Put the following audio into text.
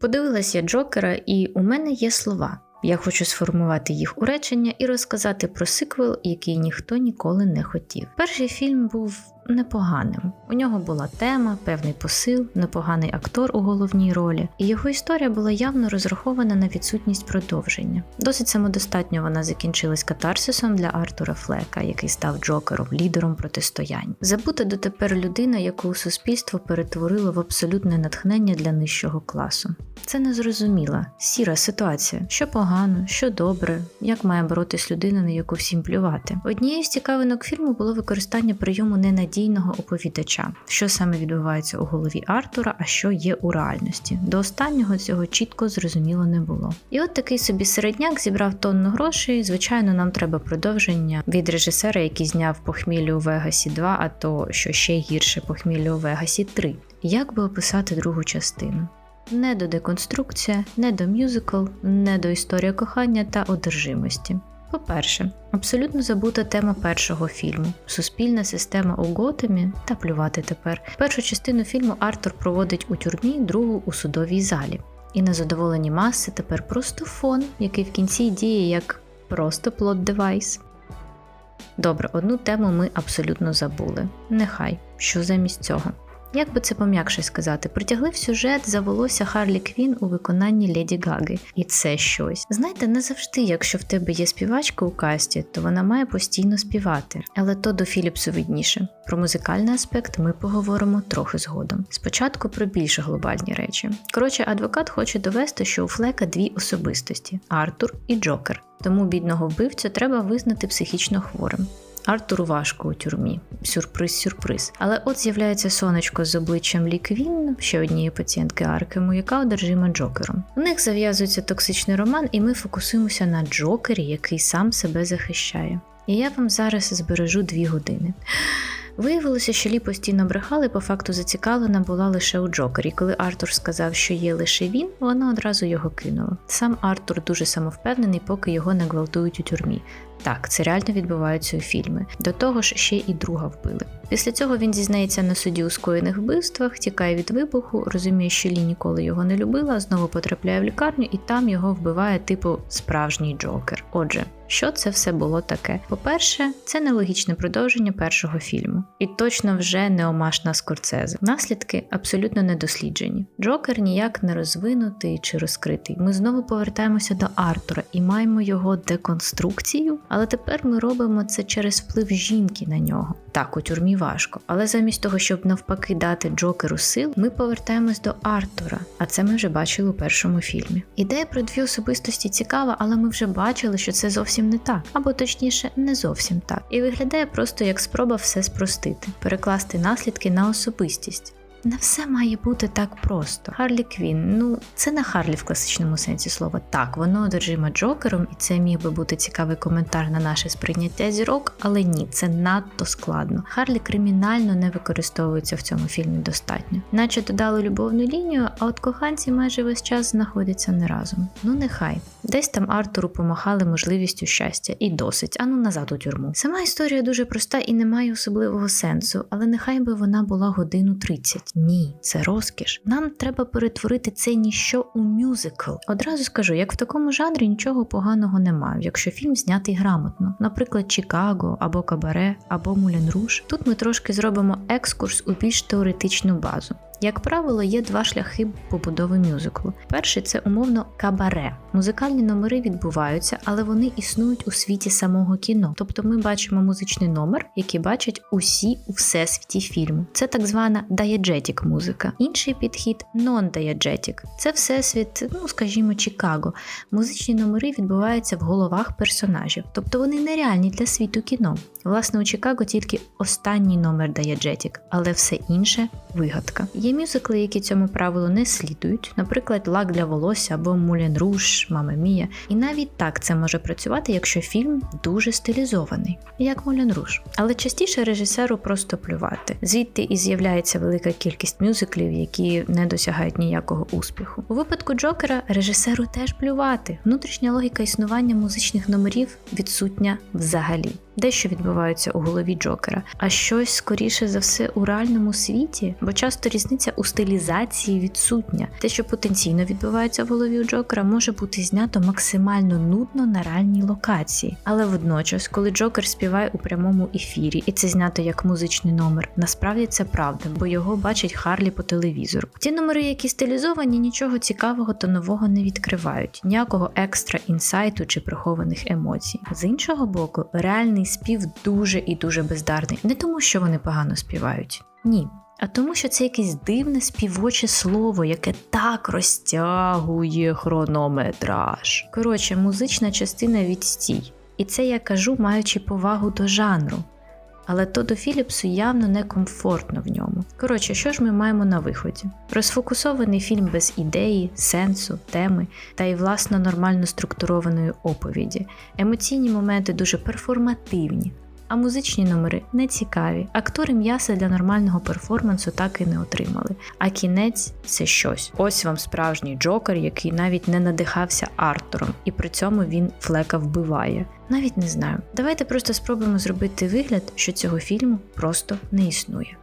Подивилась я Джокера, і у мене є слова. Я хочу сформувати їх у речення і розказати про сиквел, який ніхто ніколи не хотів. Перший фільм був непоганим. У нього була тема, певний посил, непоганий актор у головній ролі, і його історія була явно розрахована на відсутність продовження. Досить самодостатньо вона закінчилась катарсисом для Артура Флека, який став Джокером, лідером протистоянь. Забута дотепер людина, яку суспільство перетворило в абсолютне натхнення для нижчого класу. Це незрозуміла, сіра ситуація, що погано, що добре, як має боротись людина, на яку всім плювати. Однією з цікавинок фільму було використання прийому ненадійного оповідача, що саме відбувається у голові Артура, а що є у реальності. До останнього цього чітко зрозуміло не було. І от такий собі середняк зібрав тонну грошей. Звичайно, нам треба продовження від режисера, який зняв похмілля у Вегасі 2, а то що ще гірше похмілля у Вегасі 3. Як би описати другу частину? Не до деконструкція, не до мюзикл, не до історія кохання та одержимості. По-перше, абсолютно забута тема першого фільму суспільна система у Готемі та плювати тепер. Першу частину фільму Артур проводить у тюрмі, другу у судовій залі. І незадоволені маси тепер просто фон, який в кінці діє як просто плот девайс. Добре, одну тему ми абсолютно забули. Нехай, що замість цього. Як би це пом'якше сказати, притягли в сюжет за волосся Харлі Квін у виконанні Леді Гаги, і це щось. Знаєте, не завжди, якщо в тебе є співачка у касті, то вона має постійно співати. Але то до Філіпсу видніше. Про музикальний аспект ми поговоримо трохи згодом. Спочатку про більш глобальні речі. Коротше, адвокат хоче довести, що у Флека дві особистості Артур і Джокер. Тому бідного вбивцю треба визнати психічно хворим. Артуру важко у тюрмі. Сюрприз, сюрприз. Але от з'являється сонечко з обличчям Ліквін, ще однієї пацієнтки Аркему, яка одержима Джокером. У них зав'язується токсичний роман, і ми фокусуємося на Джокері, який сам себе захищає. І я вам зараз збережу дві години. Виявилося, що Лі постійно брехали, по факту зацікавлена була лише у Джокері. Коли Артур сказав, що є лише він, вона одразу його кинула. Сам Артур дуже самовпевнений, поки його не гвалтують у тюрмі. Так, це реально відбуваються у фільми. До того ж, ще і друга вбили. Після цього він дізнається на суді у скоєних вбивствах, тікає від вибуху, розуміє, що Лі ніколи його не любила, знову потрапляє в лікарню, і там його вбиває типу справжній Джокер. Отже, що це все було таке? По-перше, це нелогічне продовження першого фільму, і точно вже не омаш на Скорцезе. Наслідки абсолютно не досліджені. Джокер ніяк не розвинутий чи розкритий. Ми знову повертаємося до Артура і маємо його деконструкцію, але тепер ми робимо це через вплив жінки на нього. Так, у тюрмі важко, але замість того, щоб навпаки дати Джокеру сил, ми повертаємось до Артура, а це ми вже бачили у першому фільмі. Ідея про дві особистості цікава, але ми вже бачили, що це зовсім не так, або точніше, не зовсім так. І виглядає просто як спроба все спростити, перекласти наслідки на особистість. Не все має бути так просто. Харлі Квін, ну це не Харлі в класичному сенсі слова. Так, воно одержима Джокером, і це міг би бути цікавий коментар на наше сприйняття зірок, але ні, це надто складно. Харлі кримінально не використовується в цьому фільмі достатньо, наче додали любовну лінію, а от коханці майже весь час знаходяться не разом. Ну нехай. Десь там Артуру помахали можливістю щастя і досить, ану назад у тюрму. Сама історія дуже проста і не має особливого сенсу, але нехай би вона була годину 30. Ні, це розкіш. Нам треба перетворити це ніщо у мюзикл. Одразу скажу, як в такому жанрі нічого поганого немає, якщо фільм знятий грамотно, наприклад, Чикаго або Кабаре, або Мулен Руш. Тут ми трошки зробимо екскурс у більш теоретичну базу. Як правило, є два шляхи побудови мюзиклу. Перший це умовно кабаре. Музикальні номери відбуваються, але вони існують у світі самого кіно. Тобто ми бачимо музичний номер, який бачать усі у всесвіті фільму. Це так звана даяджетік музика. Інший підхід нон-даяджетік. Це всесвіт, ну скажімо, Чикаго. Музичні номери відбуваються в головах персонажів, тобто вони нереальні для світу кіно. Власне, у Чикаго тільки останній номер даяджетік, але все інше вигадка. Є мюзикли, які цьому правилу не слідують, наприклад, лак для волосся або Мулен Руш, Мама Мія. І навіть так це може працювати, якщо фільм дуже стилізований, як Мулен Руш. Але частіше режисеру просто плювати. Звідти і з'являється велика кількість мюзиклів, які не досягають ніякого успіху. У випадку Джокера режисеру теж плювати. Внутрішня логіка існування музичних номерів відсутня взагалі. дещо відбувається у голові Джокера, а щось скоріше за все у реальному світі, бо часто різниця у стилізації відсутня. Те, що потенційно відбувається в голові у Джокера, може бути знято максимально нудно на реальній локації. Але водночас, коли Джокер співає у прямому ефірі, і це знято як музичний номер, насправді це правда, бо його бачить Харлі по телевізору. Ті номери, які стилізовані, нічого цікавого та нового не відкривають, ніякого екстра інсайту чи прихованих емоцій. З іншого боку, реальний спів дуже і дуже бездарний, не тому, що вони погано співають. Ні. А тому, що це якесь дивне співоче слово, яке так розтягує хронометраж. Коротше, музична частина відстій. І це я кажу, маючи повагу до жанру. Але Тоду Філіпсу явно некомфортно в ньому. Коротше, що ж ми маємо на виході? Розфокусований фільм без ідеї, сенсу, теми та й власно нормально структурованої оповіді. Емоційні моменти дуже перформативні, а музичні номери не цікаві. Актори м'яса для нормального перформансу так і не отримали. А кінець це щось. Ось вам справжній джокер, який навіть не надихався Артуром, і при цьому він флека вбиває. Навіть не знаю. Давайте просто спробуємо зробити вигляд, що цього фільму просто не існує.